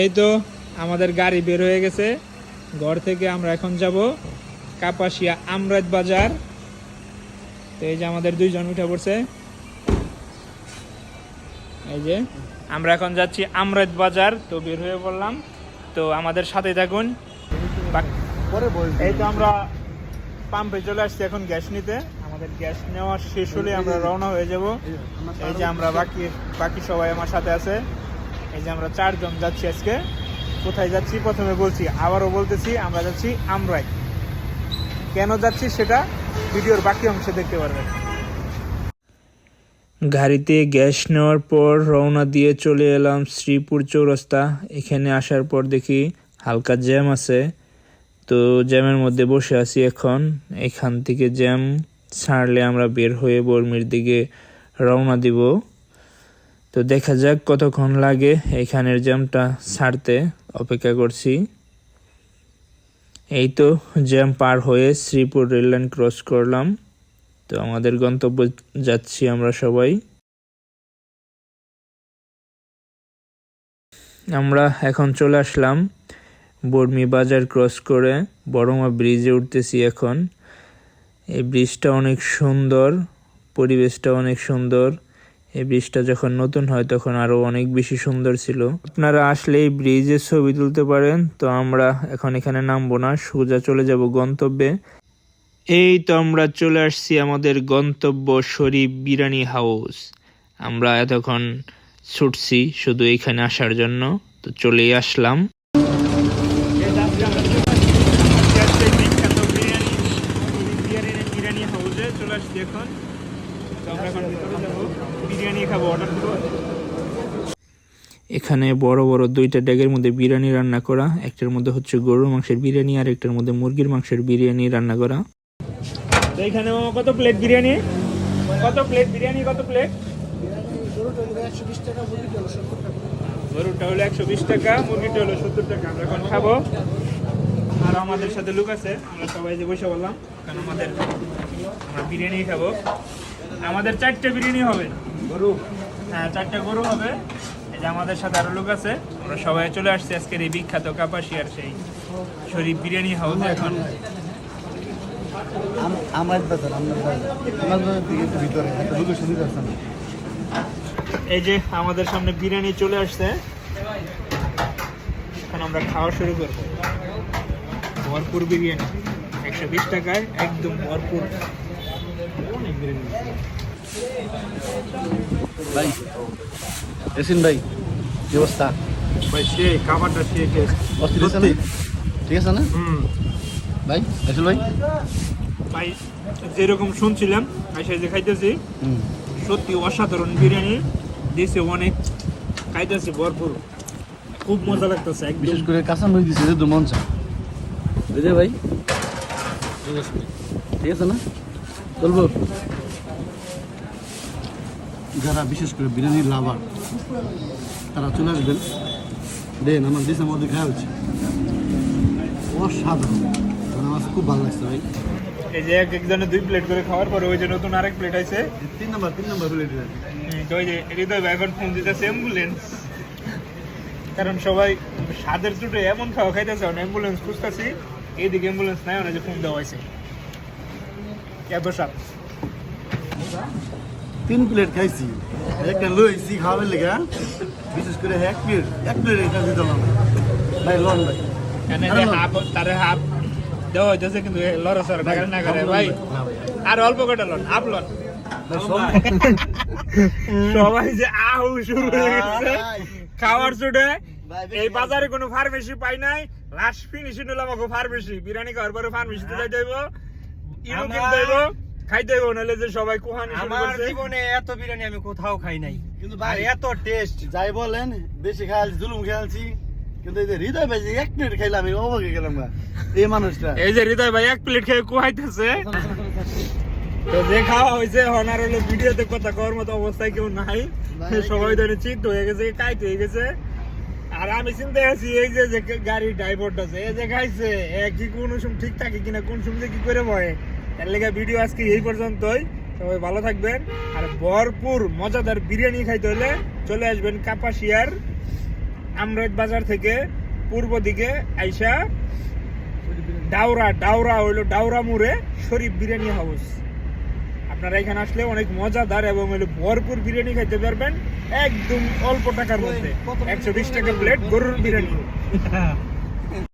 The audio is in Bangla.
এই তো আমাদের গাড়ি বের হয়ে গেছে। ঘর থেকে আমরা এখন যাব কাপাসিয়া আমরাজ বাজার। তো এই যে আমাদের দুইজন উঠে পড়ছে। এই যে আমরা এখন যাচ্ছি আমরাজ বাজার, তো বের হয়ে পড়লাম। তো আমাদের সাথে থাকুন। এই তো আমরা পাম্পে চলে আসছি এখন গ্যাস নিতে। আমাদের গ্যাস নেওয়া শেষ হলে আমরা রওনা হয়ে যাব। এই যে আমরা বাকি বাকি সবাই আমার সাথে আছে। এই যে আমরা চারজন যাচ্ছি আজকে। কোথায় যাচ্ছি? প্রথমে বলছি, আবারও বলতেছি, আমরা যাচ্ছি আমরাই। কেন যাচ্ছি সেটা ভিডিওর বাকি অংশে দেখতে পারবেন। গাড়িতে গ্যাস নেওয়ার পর রওনা দিয়ে চলে এলাম শ্রীপুর চৌরাস্তা। এখানে আসার পর দেখি হালকা জ্যাম আছে। তো জ্যামের মধ্যে বসে আছি এখন। এখান থেকে জ্যাম ছাড়লে আমরা বের হয়ে বর্মির দিকে রওনা দিব। তো দেখা যাক কতক্ষণ লাগে এখানের জ্যামটা ছাড়তে অপেক্ষা করছি। এই তো জ্যাম পার হয়ে শ্রীপুর রেললাইন ক্রস করলাম। তো আমাদের গন্তব্য যাচ্ছি আমরা সবাই। আমরা এখন চলে আসলাম বর্মি বাজার ক্রস করে বড়মা ব্রিজে উঠতেছি এখন। এই ব্রিজটা অনেক সুন্দর, পরিবেশটা অনেক সুন্দর। এই ব্রিজটা যখন নতুন হয়, তখন আরও অনেক বেশি সুন্দর ছিল। আপনারা আসলে এই ব্রিজের ছবি তুলতে পারেন, তো আমরা এখন এখানে নামবো না, সোজা চলে যাব গন্তব্যে। এই তো আমরা চলে আসছি আমাদের গন্তব্য শরীফ বিরিয়ানি হাউস। আমরা এতক্ষণ ছুটছি শুধু এখানে আসার জন্য, তো চলেই আসলাম। চলে আসছি এখন। আমরা এখন ভিতরে যাব বিরিয়ানি খাব অর্ডার করব। এখানে বড় বড় দুইটা ড্যাগের মধ্যে বিরিয়ানি রান্না করা একটার মধ্যে হচ্ছে গরুর মাংসের বিরিয়ানি আর একটার মধ্যে মুরগির মাংসের বিরিয়ানি রান্না করা। তো এখানে কত প্লেট বিরিয়ানি? কত প্লেট বিরিয়ানি কত প্লেট গরুটা হলো একশো বিশ টাকা মুরগিটা হলো সত্তর টাকা আমরা এখন খাব। আর আমাদের সাথে লোক আছে আমরা সবাই যে বসে বললাম কারণ আমাদের আমরা বিরিয়ানি খাব। আমাদের চারটে বিরিয়ানি হবে। গরু। হ্যাঁ চারটে গরু হবে। এই যে আমাদের সাথে আরও লোক আছে আমরা সবাই চলে আসছি আজকের এই বিখ্যাত কাপাসিয়ার সেই শরীফ বিরিয়ানি হাউস এখন। এই যে আমাদের সামনে বিরিয়ানি চলে আসছে। এখন আমরা খাওয়া শুরু করব। ভরপুর বিরিয়ানি একশো বিশ টাকায় একদম ভরপুর। ভাই এসিন ভাই কি অবস্থা? ভাই সে খাবারটা অস্থির আছে ঠিক আছে না? হুম। ভাই এসিন ভাই? ভাই যেরকম শুনছিলাম এসে যে খাইতেছি সত্যি অসাধারণ বিরিয়ানি। দিছে অনেক খাইতেছি ভরপুর। খুব মজা লাগতেছে একদম। বিশেষ করে কাঁচা মরিচ দিছে যে মন চা বুঝলে ভাই? ঠিক আছে না? যারা বিশেষ করে বিরিয়ানির লাভার তারা চলে আসবেন। দেন আমার দেশের মধ্যে খাওয়া হচ্ছে। অসাধারণ। আমার খুব ভালো লাগছে ভাই। এই যে এক একজনে দুই প্লেট করে খাওয়ার পরে ওই যে নতুন আরেক প্লেট আছে তিন নম্বর তিন নম্বর প্লেট তো ওই যে হৃদয় এখন ফোন দিতেছে অ্যাম্বুলেন্স কারণ সবাই স্বাদের চুটে এমন খাওয়া খাইতেছে অ্যাম্বুলেন্স খুঁজতেছি। এইদিকে অ্যাম্বুলেন্স নাই ওনা যে ফোন দেওয়া হয়েছে এত স্বাদ তিন প্লেট খাইছি। একটা লইছি খাওয়াবেন লেগে বিশেষ করে এক প্লেট এক প্লেট এটা দিতে পারলাম ভাই লন ভাই তারে হাফ দেওয়া হইতেছে কিন্তু লড়া টাকা না করে ভাই। আর অল্প কটা লন হাফ লন। সবাই যে আহু শুরু হয়ে গেছে। খাওয়ার চুটে এই বাজারে কোনো ফার্মেসি পাই নাই। লাস্ট ফিনিশিং হলো আমাকে ফার্মেসি বিরিয়ানি খাওয়ার পরে ফার্মেসিতে নাহলে যে সবাই কোহানি আমার জীবনে এত বিরিয়ানি আমি কোথাও খাই নাই। কিন্তু ভাই এত টেস্ট যাই বলেন বেশি খেয়ালছি জুলুম খেয়ালছি কিন্তু এই যে হৃদয় ভাই এক প্লেট খাইলাম আমি অবাক গেলাম এই মানুষটা। এই যে হৃদয় ভাই এক প্লেট খেয়ে কুহাইতেছে। তো যে খাওয়া হয়েছে হনার হলো ভিডিওতে কথা করার মতো অবস্থায় কেউ নাই। নাই, সবাই ধরে চিত হয়ে গেছে কাইতে হয়ে গেছে। আর আমি চিন্তা আছি এই যে যে গাড়ির ড্রাইভারটা আছে এই যে খাইছে এ কি কোন সময় ঠিক থাকে কিনা কোন সময় কি করে লেগে ভিডিও আজকে এই পর্যন্তই। সবাই ভালো থাকবেন। আর ভরপুর মজাদার বিরিয়ানি খাইতে হলে চলে আসবেন কাপাসিয়ার আমরাইত বাজার থেকে পূর্ব দিকে আইসা ডাউরা ডাউরা হইল ডাউরা মোড়ে শরীফ বিরিয়ানি হাউস। আপনারা এখানে আসলে অনেক মজাদার এবং ভরপুর বিরিয়ানি খাইতে পারবেন। একদম অল্প টাকার মধ্যে। একশো বিশ টাকা প্লেট গরুর বিরিয়ানি।